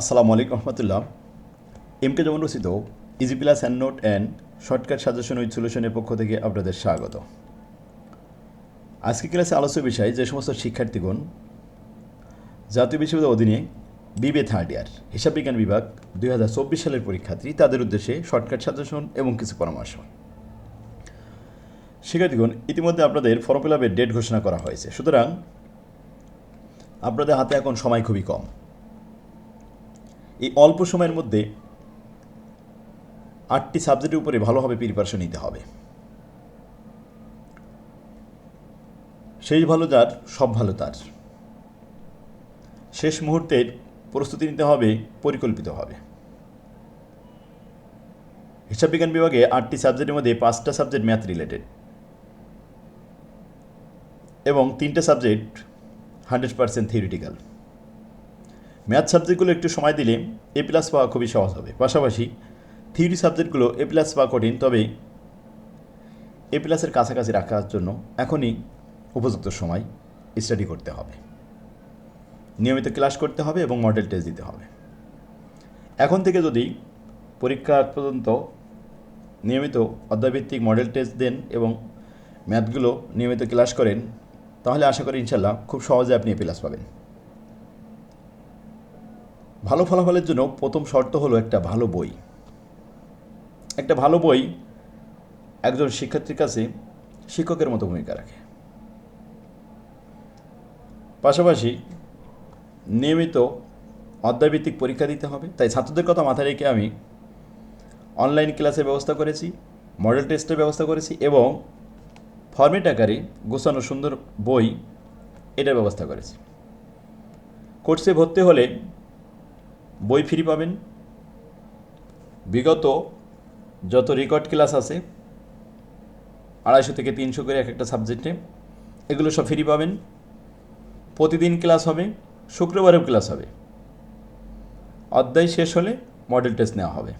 আসসালামু আলাইকুম রহমতুল্লাহ। M K যেমন রচিত easy plus hand note and shortcut suggestion with সলিউশনের পক্ষ থেকে আপনাদের স্বাগত। আজকে ক্লাসে আলোচ্য বিষয় যে সমস্ত শিক্ষার্থীগণ জাতীয় বিশ্ববিদ্যালয়ের অধীনে বিবে থার্ড ইয়ার হিসাব বিজ্ঞান বিভাগ দুই হাজার চব্বিশ সালের পরীক্ষার্থী, তাদের উদ্দেশ্যে শর্টকাট সাজেশন এবং কিছু পরামর্শ। শিক্ষার্থীগণ, ইতিমধ্যে আপনাদের ফর্ম ফিল ডেট ঘোষণা করা হয়েছে। সুতরাং আপনাদের হাতে এখন সময় খুবই কম। এই অল্প সময়ের মধ্যে আটটি সাবজেক্টের উপরে ভালোভাবে প্রিপারেশন নিতে হবে। শেষ ভালো যার, সব ভালো তার। শেষ মুহূর্তের প্রস্তুতি নিতে হবে পরিকল্পিতভাবে হিসাব বিজ্ঞান বিভাগে আটটি সাবজেক্টের মধ্যে পাঁচটা সাবজেক্ট ম্যাথ রিলেটেড এবং তিনটে subject hundred percent theoretical math সাবজেক্টগুলো একটু সময় দিলে এ প্লাস পাওয়া খুবই সহজ হবে। পাশাপাশি থিওরি সাবজেক্টগুলো এ প্লাস পাওয়া কঠিন, তবে এ প্লাসের কাছাকাছি রাখার জন্য এখনই উপযুক্ত সময় স্টাডি করতে হবে। নিয়মিত ক্লাস করতে হবে এবং মডেল টেস্ট দিতে হবে। এখন থেকে যদি পরীক্ষা পর্যন্ত নিয়মিত অধ্যায়ভিত্তিক মডেল টেস্ট দেন এবং ম্যাথগুলো নিয়মিত ক্লাস করেন, তাহলে আশা করি ইনশাল্লাহ খুব সহজে আপনি এ প্লাস পাবেন। ভালো ফলাফলের জন্য প্রথম শর্ত হলো একটা ভালো বই। একটা ভালো বই একজন শিক্ষার্থীর কাছে শিক্ষকের মতো ভূমিকা রাখে। পাশাপাশি নিয়মিত অধ্যায়ভিত্তিক পরীক্ষা দিতে হবে। তাই ছাত্রদের কথা মাথায় রেখে আমি অনলাইন ক্লাসের ব্যবস্থা করেছি, মডেল টেস্টের ব্যবস্থা করেছি এবং ফর্মেট আকারে গোছানো সুন্দর বই এটার ব্যবস্থা করেছি। কোর্সে ভর্তি হলে বই ফ্রি পাবেন। বিগত যত রেকর্ড ক্লাস আছে, আড়াইশো থেকে তিনশো করে এক একটা সাবজেক্টে এগুলো সব ফ্রি পাবেন। প্রতিদিন ক্লাস হবে, শুক্রবারেও ক্লাস হবে। অধ্যায় শেষ হলে মডেল টেস্ট নেওয়া হবে।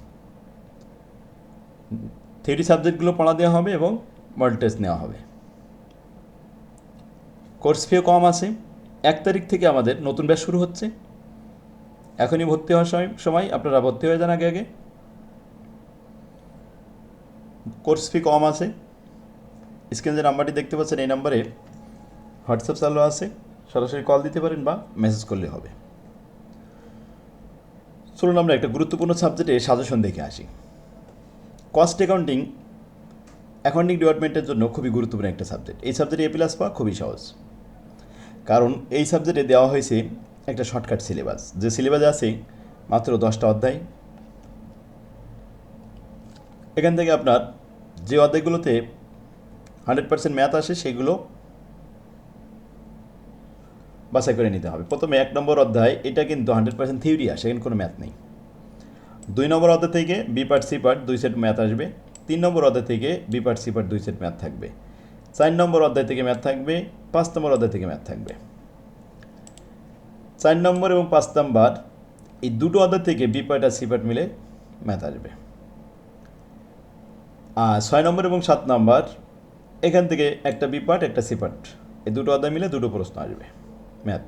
থিওরি সাবজেক্টগুলো পড়া দেওয়া হবে এবং মডেল টেস্ট নেওয়া হবে। কোর্স ফিও কম আছে। এক তারিখ থেকে আমাদের নতুন ব্যাচ শুরু হচ্ছে। এখনই ভর্তি হওয়ার সময় সময়? আপনারা ভর্তি হয়ে যান আগে আগে? কোর্স ফি কম আছে। স্ক্রিনে যে নাম্বারটি দেখতে পাচ্ছেন, এই নাম্বারে হোয়াটসঅ্যাপ চালু আছে। সরাসরি কল দিতে পারেন বা মেসেজ করলে হবে। চলুন আমরা একটা গুরুত্বপূর্ণ সাবজেক্টে সাজেশন দেখে আসি। কস্ট অ্যাকাউন্টিং অ্যাকাউন্টিং ডিপার্টমেন্টের জন্য খুবই গুরুত্বপূর্ণ একটা সাবজেক্ট এই সাবজেক্টে এ প্লাস পাওয়া খুবই সহজ। কারণ এই সাবজেক্টে দেওয়া হয়েছে একটা শর্টকাট সিলেবাস যে সিলেবাস আছে, মাত্র দশটা অধ্যায়। এখান থেকে আপনার যে অধ্যায়গুলোতে হান্ড্রেড পার্সেন্ট ম্যাথ আসে, সেগুলো বাছাই করে নিতে হবে। প্রথমে এক নম্বর অধ্যায়, এটা কিন্তু হান্ড্রেড পার্সেন্ট থিওরি আসে, এখানে কোনো ম্যাথ নেই। দুই নম্বর অধ্যায় থেকে বি পার্ট সি পার্ট দুই সেট ম্যাথ আসবে। তিন নম্বর অধ্যায় থেকে বি পার্ট সি পার্ট দুই সেট ম্যাথ থাকবে। চার নম্বর অধ্যায় থেকে ম্যাথ থাকবে, পাঁচ নম্বর অধ্যায় থেকে ম্যাথ থাকবে। চার নম্বর এবং পাঁচ নম্বর, এই দুটো অধ্যায় থেকে বি পার্ট আর সি পার্ট মিলে ম্যাথ আসবে। আর ছয় নম্বর এবং সাত নম্বর, এখান থেকে একটা বি পার্ট একটা সি পার্ট এই দুটো অধ্যায় মিলে দুটো প্রশ্ন আসবে, ম্যাথ।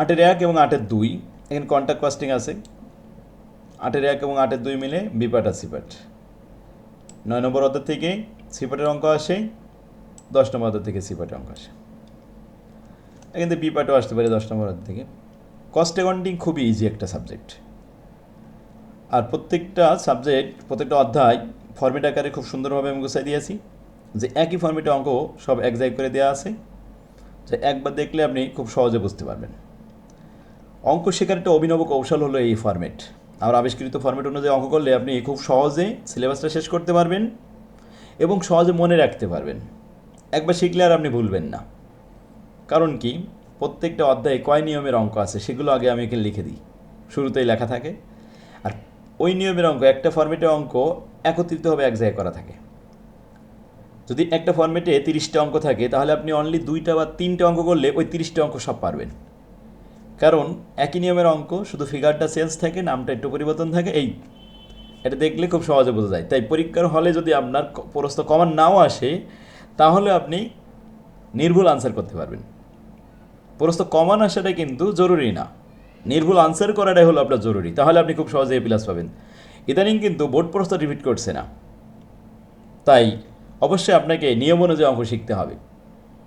আটের এক এবং আটের দুই, এখানে কন্ট্যাক্ট কস্টিং আছে। আটের এক এবং আটের দুই মিলে বি পার্ট আর সি পার্ট নয় নম্বর অধ্যায় থেকে সি পার্টের অঙ্ক আসে, দশ নম্বর অধ্যায় থেকে সি পার্টের অঙ্ক আসে। বি পার্টও আসতে পারে দশ নম্বর থেকে। কস্ট অ্যাকাউন্টিং খুবই ইজি একটা সাবজেক্ট আর প্রত্যেকটা সাবজেক্ট প্রত্যেকটা অধ্যায় ফর্মেট আকারে খুব সুন্দরভাবে আমি গুছাই দিয়েছি। যে একই ফর্মেটে অঙ্ক সব এক জায়গায় করে দেওয়া আছে। যে একবার দেখলে আপনি খুব সহজে বুঝতে পারবেন। অঙ্ক শেখার একটা অভিনব কৌশল হলো এই ফর্মেট আমার আবিষ্কৃত ফর্মেট অনুযায়ী অঙ্ক করলে আপনি খুব সহজে সিলেবাসটা শেষ করতে পারবেন এবং সহজে মনে রাখতে পারবেন। একবার শিখলে আর আপনি ভুলবেন না। কারণ কি? প্রত্যেকটা অধ্যায়ে কয় নিয়মের অঙ্ক আছে? সেগুলো আগে আমি এখানে লিখে দিই। শুরুতেই লেখা থাকে। আর ওই নিয়মের অঙ্ক, একটা ফর্মেটে অঙ্ক একত্রিতভাবে এক জায়গায় করা থাকে। যদি একটা ফর্মেটে তিরিশটা অঙ্ক থাকে, তাহলে আপনি অনলি দুইটা বা তিনটে অঙ্ক করলে ওই তিরিশটা অঙ্ক সব পারবেন। কারণ একই নিয়মের অঙ্ক, শুধু ফিগারটা চেঞ্জ থাকে, নামটা একটু পরিবর্তন থাকে, এই এটা দেখলে খুব সহজে বোঝা যায়। তাই পরীক্ষার হলে যদি আপনার প্রশ্ন কমান নাও আসে, তাহলে আপনি নির্ভুল আনসার করতে পারবেন। প্রশ্ন কমান আসাটা কিন্তু জরুরি না। নির্ভুল আনসার করাটাই হলো আপনার জরুরি। তাহলে আপনি খুব সহজে এ প্লাস পাবেন। ইদানিং কিন্তু বোর্ড প্রশ্ন রিপিট করছে না। তাই অবশ্যই আপনাকে নিয়ম অনুযায়ী অঙ্ক শিখতে হবে।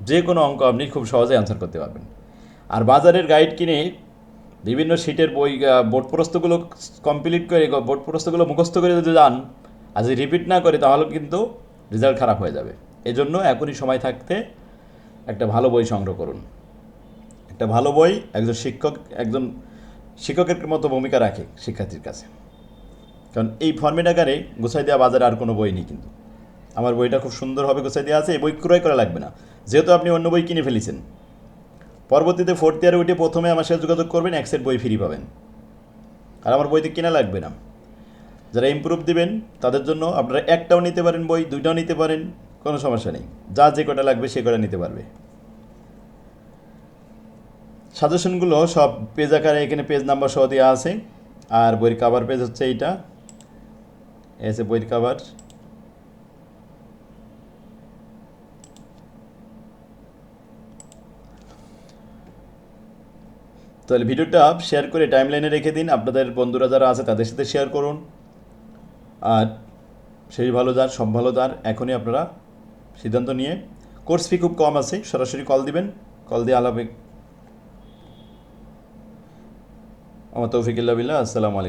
যে কোনো অঙ্ক আপনি খুব সহজে অ্যান্সার করতে পারবেন। আর বাজারের গাইড কিনে বিভিন্ন শীটের বই বোর্ড প্রস্তগুলো কমপ্লিট করে, বোর্ড প্রস্তগুলো মুখস্থ করে যদি যান, আর যদি রিপিট না করে, তাহলে কিন্তু রেজাল্ট খারাপ হয়ে যাবে। এজন্য এখনই সময় থাকতে একটা ভালো বই সংগ্রহ করুন। একটা ভালো বই, একজন শিক্ষক, একজন শিক্ষকের মতো ভূমিকা রাখে শিক্ষার্থীর কাছে। কারণ এই ফর্মেট আকারে গুছাই দেওয়া বাজারে আর কোনো বই নেই কিন্তু। আমার বইটা খুব সুন্দরভাবে গুছাই দেওয়া আছে, এই বই ক্রয় করা লাগবে না। যেহেতু আপনি অন্য বই কিনে ফেলেছেন। পরবর্তীতে ফোর্থ ইয়ারে উঠে প্রথমে আমার সাথে যোগাযোগ করবেন এক সেট বই ফ্রি পাবেন। আর আমার বইতে কিনা লাগবে না। যারা ইমপ্রুভ দিবেন, তাদের জন্য আপনারা একটাও নিতে পারেন বই, দুইটাও নিতে পারেন, কোনো সমস্যা নেই। যা যে কটা লাগবে সে কটা নিতে পারবে। সাজেশনগুলো সব পেজ আকারে এখানে পেজ নাম্বার সহ দেওয়া আছে। আর বইয়ের কাভার পেজ হচ্ছে এইটা। এসে বইয়ের কাভার তাহলে ভিডিওটা শেয়ার করে টাইমলাইনে রেখে দিন। আপনাদের বন্ধুরা যারা আছে, তাদের সাথে শেয়ার করুন। আর সেই ভালো যার সব ভালো যার, এখনই আপনারা সিদ্ধান্ত নিয়ে। কোর্স ফি খুব কম আছে, সরাসরি কল দিবেন। কল দিয়ে আলাপে আমার তৌফিকুল্লাহ বিল্লাহ আসসালামু আলাইকুম